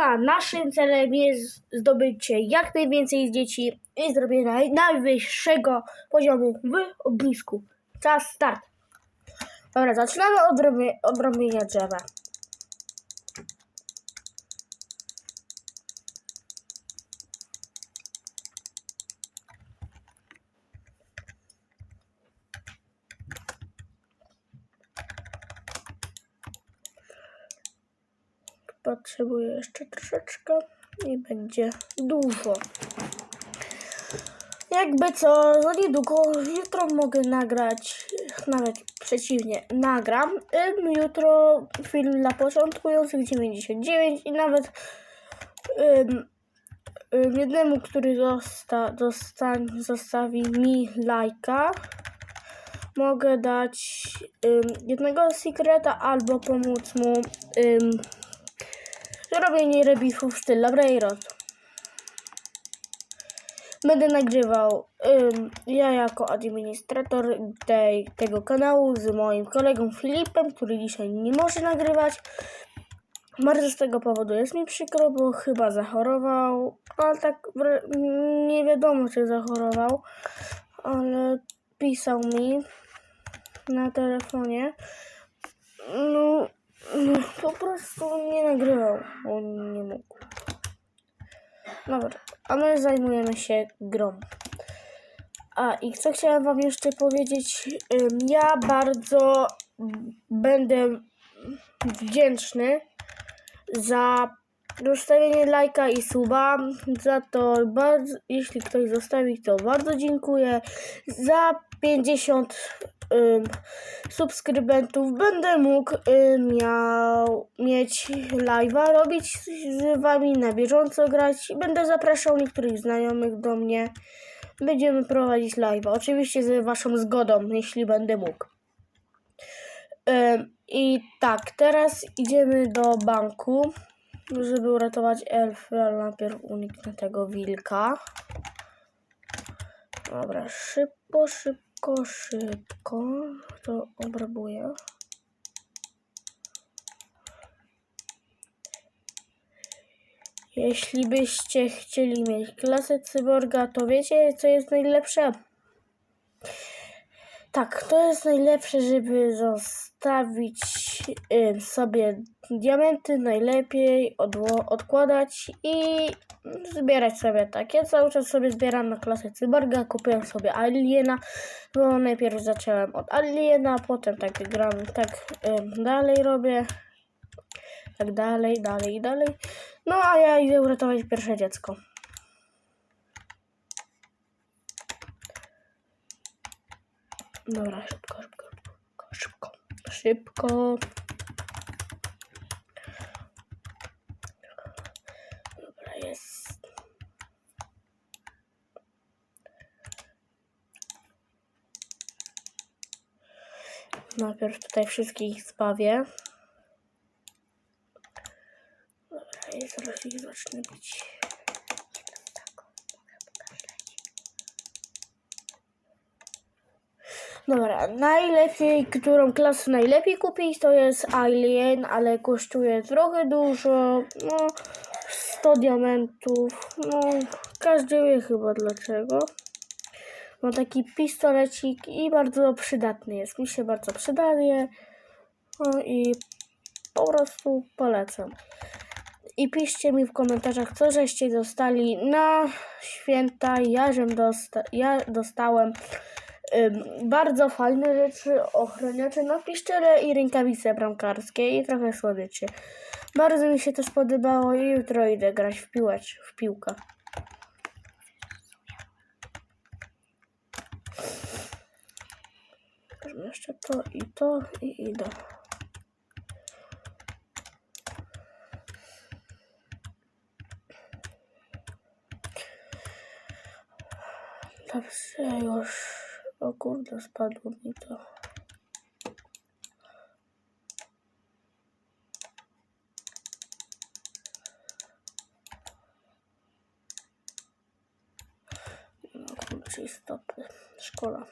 a naszym celem jest zdobycie jak najwięcej dzieci i zrobienie najwyższego poziomu w ognisku. Czas start. Dobra, zaczynamy od, robi- od robienia drzewa. Potrzebuję jeszcze troszeczkę i będzie dużo. Jakby co, za niedługo, jutro mogę nagrać, nawet przeciwnie, nagram jutro film dla początkujących 99 i nawet jednemu, który zosta, zosta, zostawi mi lajka, mogę dać jednego sekreta albo pomóc mu robienie rebiffów w stylu Brayrod. Będę nagrywał ym, ja jako administrator tej, tego kanału z moim kolegą Filipem, który dzisiaj nie może nagrywać. Bardzo z tego powodu jest mi przykro, bo chyba zachorował, ale tak nie wiadomo czy zachorował, ale pisał mi na telefonie. No, no po prostu nie nagrywał, bo nie mógł. Dobra, a my zajmujemy się grą. A i co chciałem wam jeszcze powiedzieć, ja bardzo będę wdzięczny za zostawienie lajka i suba. Za to bardzo, jeśli ktoś zostawi, to bardzo dziękuję. Za 50 ym, subskrybentów będę mógł ym, miał mieć live'a, robić z wami na bieżąco grać. Będę zapraszał niektórych znajomych do mnie. Będziemy prowadzić live'a. Oczywiście z waszą zgodą, jeśli będę mógł. I tak, teraz idziemy do banku, żeby uratować elfy, ale najpierw uniknę tego wilka. Dobra, szybko, szybko, szybko. To obrabuję. Jeśli byście chcieli mieć klasę cyborga, to wiecie, co jest najlepsze? Tak, to jest najlepsze, żeby zostawić y, sobie diamenty, najlepiej odkładać i zbierać sobie tak. Ja cały czas sobie zbieram na klasę cyborga, kupiłem sobie aliena, bo najpierw zacząłem od aliena, potem tak gram, tak y, dalej robię, tak dalej, dalej dalej. No a ja idę uratować pierwsze dziecko. Dobra, szybko, szybko, szybko, szybko. Dobra, jest. Najpierw tutaj wszystkich zbawię. Dobra, i zaraz ich zacznę bić. Dobra, najlepiej, którą klasę najlepiej kupić to jest Alien, ale kosztuje trochę dużo, no 100 diamentów, no każdy wie chyba dlaczego. Ma taki pistolecik i bardzo przydatny jest, mi się bardzo przydaje, no i po prostu polecam. I piszcie mi w komentarzach, co żeście dostali na święta. Ja, dosta- ja dostałem bardzo fajne rzeczy, ochroniacze na piszczele i rękawice bramkarskie i trochę słodyczy. Bardzo mi się to spodobało i jutro idę grać w piłecz, w piłkę. Jeszcze to i to i idę. Dobrze, już. O kurde, spadło mi to. No kurczę, stopy. Szkoła.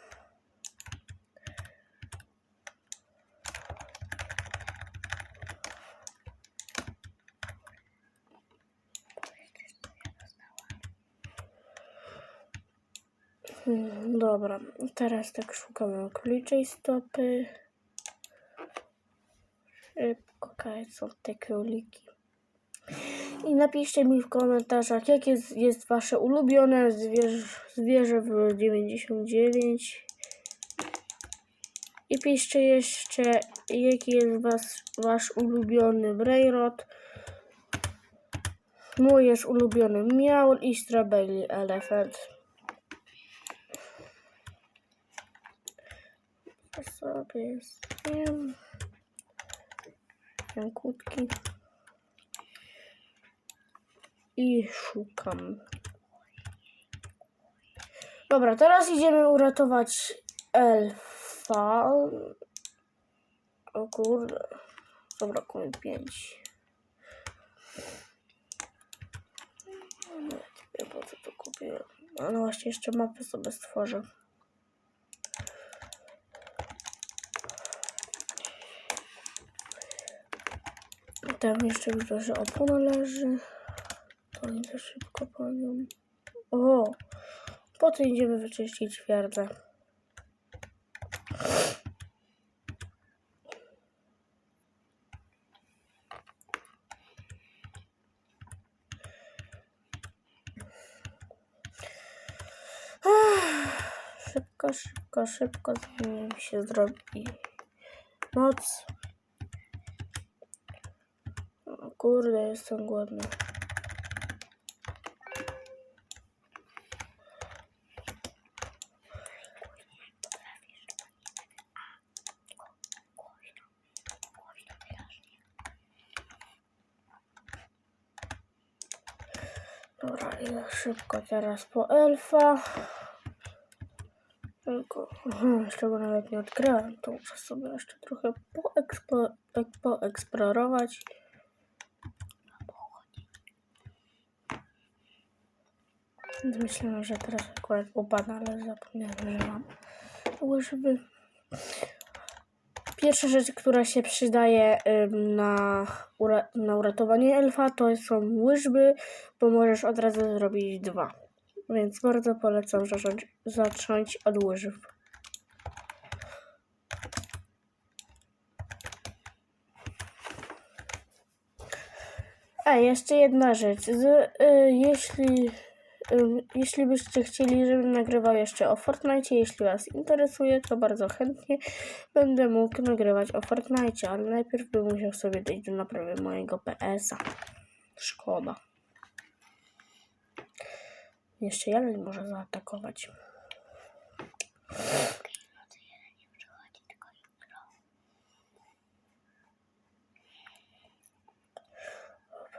Dobra, teraz tak szukamy króliczej stopy. Szybko, są te króliki. I napiszcie mi w komentarzach, jakie jest, jest wasze ulubione zwierzę, zwierzę w 99. I piszcie jeszcze, jaki jest was, wasz ulubiony Brainrot. Mój jest ulubiony Miaul i Strawberry Elephant. To sobie zjem. Jem kłódki. I szukam. Dobra, teraz idziemy uratować elfa. O kurde. Zabrakło mi pięć. Nie wiem po co to kupiłem. Ale właśnie jeszcze mapę sobie stworzę. Tam jeszcze widzę, że opona leży. To idę szybko po nią. O! Potem idziemy wyczyścić twierdzę. Szybko, szybko, szybko, zanim się zrobi noc. O kurde, jestem głodny. Dobra, idę szybko teraz po elfa. Tylko, jeszcze go nawet nie odkryłem, to muszę sobie jeszcze trochę poekspo, ek- poeksplorować. Myślałem, że teraz akurat upada, ale zapomniałem, że mam łyżwy. Pierwsza rzecz, która się przydaje na, ura- na uratowanie elfa, to są łyżwy, bo możesz od razu zrobić dwa. Więc bardzo polecam zacząć, zacząć od łyżw. A, jeszcze jedna rzecz. Z, y, jeśli, jeśli byście chcieli, żebym nagrywał jeszcze o Fortnite, jeśli Was interesuje, to bardzo chętnie będę mógł nagrywać o Fortnite, ale najpierw bym musiał sobie dojść do naprawy mojego PS-a. Szkoda. Jeszcze jeden może zaatakować.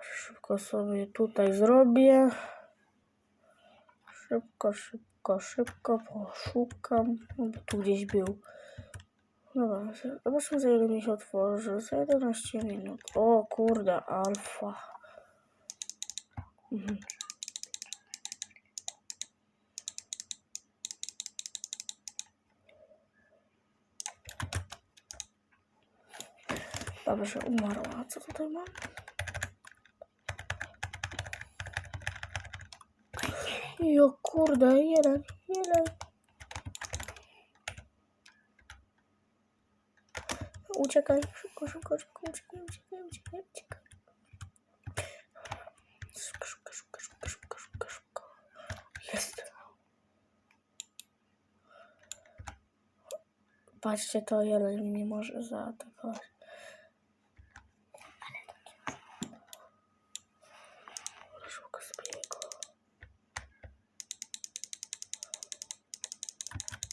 Szybko sobie tutaj zrobię. Szybko, szybko, szybko poszukam. Tu gdzieś był. Dobra, zobaczmy za ile mi się otworzy. Za 11 minut. O kurde, alfa. Mhm. Dobrze, umarła. Co tutaj mam? Jo kurde, jeden, jeden. Uciekaj, szybko, szybko, szybko, uciekaj, uciekaj, uciekaj, uciekaj. Szybko, szybko, szybko, szybko, szybko, szybko, szybko. Jest. Patrzcie, to jeden nie może zaatakować.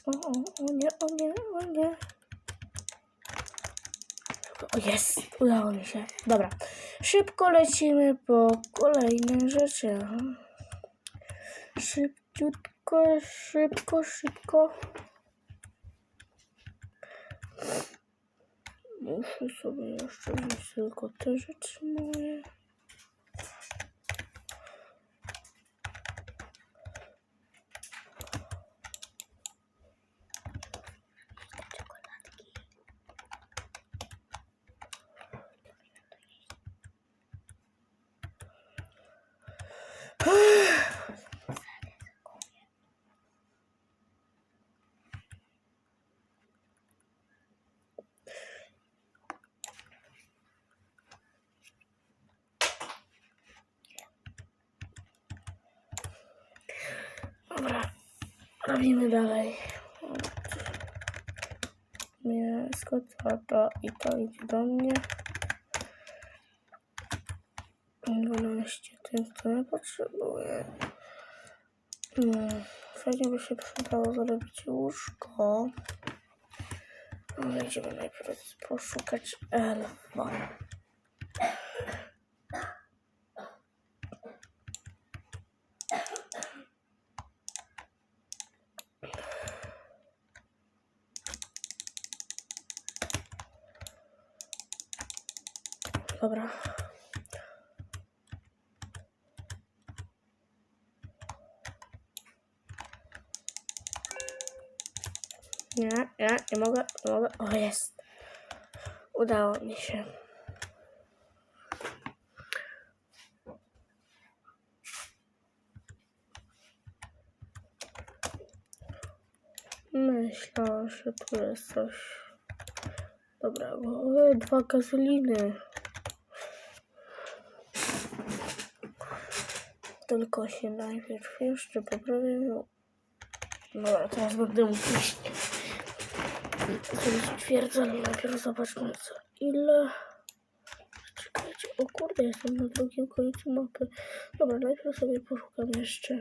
O, o, o nie, o nie, o nie. O jest, udało mi się. Dobra, szybko lecimy po kolejne rzeczy. Szybciutko, szybko, szybko. Muszę sobie jeszcze wziąć tylko te rzeczy moje. Robimy dalej. Mięsko, to, to i to idzie do mnie. 12 tym, co ja potrzebuję. Hmm, fajnie by się przydało zrobić łóżko. Ale idziemy najpierw poszukać elfa. Dobra. Nie, nie, nie mogę, nie mogę. O, jest. Udało mi się. Myślałam, że tu jest coś. E, dwa gasoliny. Tylko się najpierw jeszcze poprawię. No. Dobra, teraz będę iść. Zrobić twierdzę, ale najpierw zobaczmy co ile. Czekajcie, o kurde, jestem na drugim końcu mapy. Dobra, najpierw sobie poszukam jeszcze.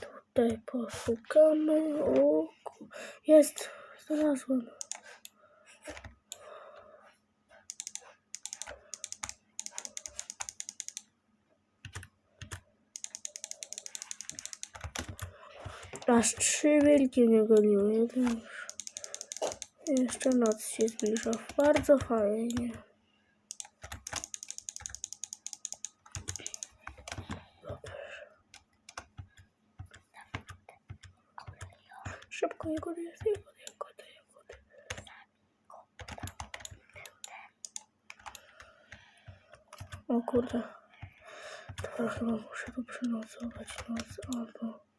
Tutaj poszukamy. O, jest, znalazłem. Aż trzy wielkie mnie goniły. Jeszcze noc się zbliża. Bardzo fajnie. Szybko jagody, jagody, jagody. O kurde. To chyba muszę tu przenocować noc albo...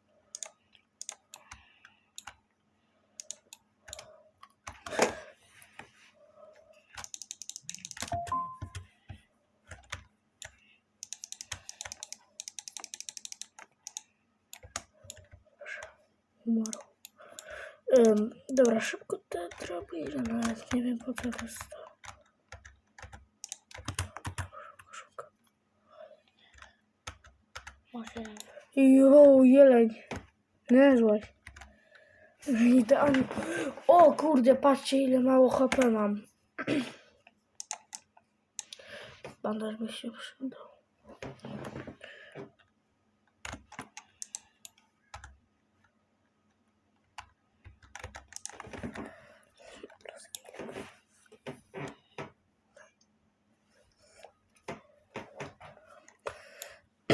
umarł. Um, dobra, szybko te drobiny, nawet nie wiem po co to jest to. Może Jo, jeleń. Niezłaś. Idealnie. O kurde, patrzcie ile mało HP mam. Bandaż by się przydał.